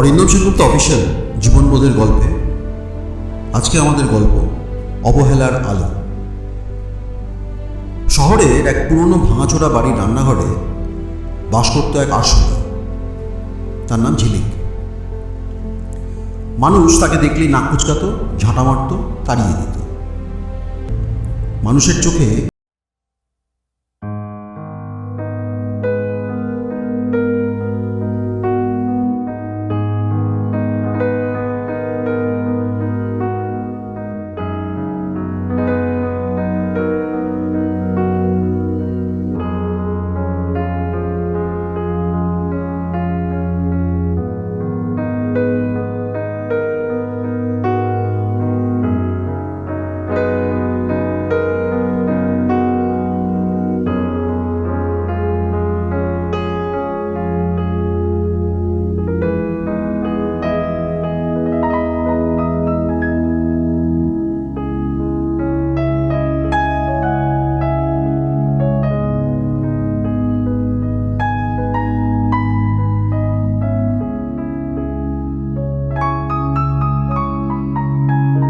Arindam Sengupta official জীবনবোধের গল্পে। আজকে আমাদের গল্প, অবহেলার আলো। শহরের এক পুরনো ভাঙাচোরা বাড়ির রান্নাঘরে বাস করত এক আরশোলা। তার নাম ঝিলিক। মানুষ তাকে দেখলেই নাক কুচকাত, ঝাঁটা মারত, তাড়িয়ে দিত। মানুষের চোখে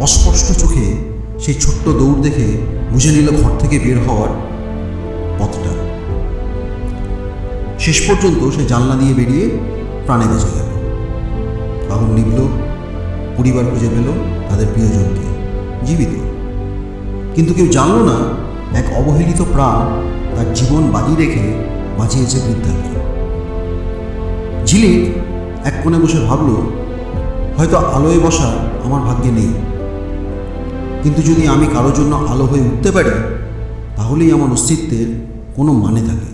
অস্পষ্ট চোখে সেই ছোট্ট দৌড় দেখে বুঝে নিল ঘর থেকে বের হওয়ার পথটা। শেষ পর্যন্ত সে জানলা দিয়ে বেরিয়ে প্রাণে বেঁচে গেল। আগুন নিবল পরিবার খুঁজে পেল তাদের প্রিয়জনকে, জীবিত। কিন্তু কেউ জানল না, এক অবহেলিত প্রাণ তার জীবন বাজি রেখে বাঁচিয়েছে বৃদ্ধাকে। ঝিলিক এক কোণে বসে ভাবল, হয়তো আলোয় বসা আমার ভাগ্যে নেই। কিন্তু যদি আমি কারোর জন্য আলো হয়ে উঠতে পারি, তাহলেই আমার অস্তিত্বের কোনো মানে থাকে।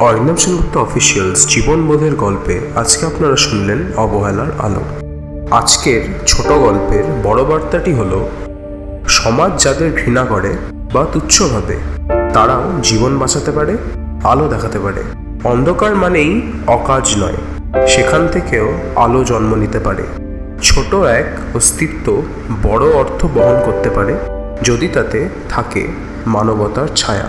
অরিন্দম সেনগুপ্ত অফিসিয়ালস জীবনবোধের গল্পে আজকে আপনারা শুনলেন অবহেলার আলো। আজকের ছোট গল্পের বড় বার্তাটি হলো, সমাজ যাদের ঘৃণা করে বা তুচ্ছ ভাবে, তারাও জীবন বাঁচাতে পারে, আলো দেখাতে পারে। অন্ধকার মানেই অকাজ নয়। সেখান থেকেও আলো জন্ম নিতে পারে। ছোট এক অস্তিত্ব বড় অর্থ বহন করতে পারে, যদি তাতে থাকে মানবতার ছায়া।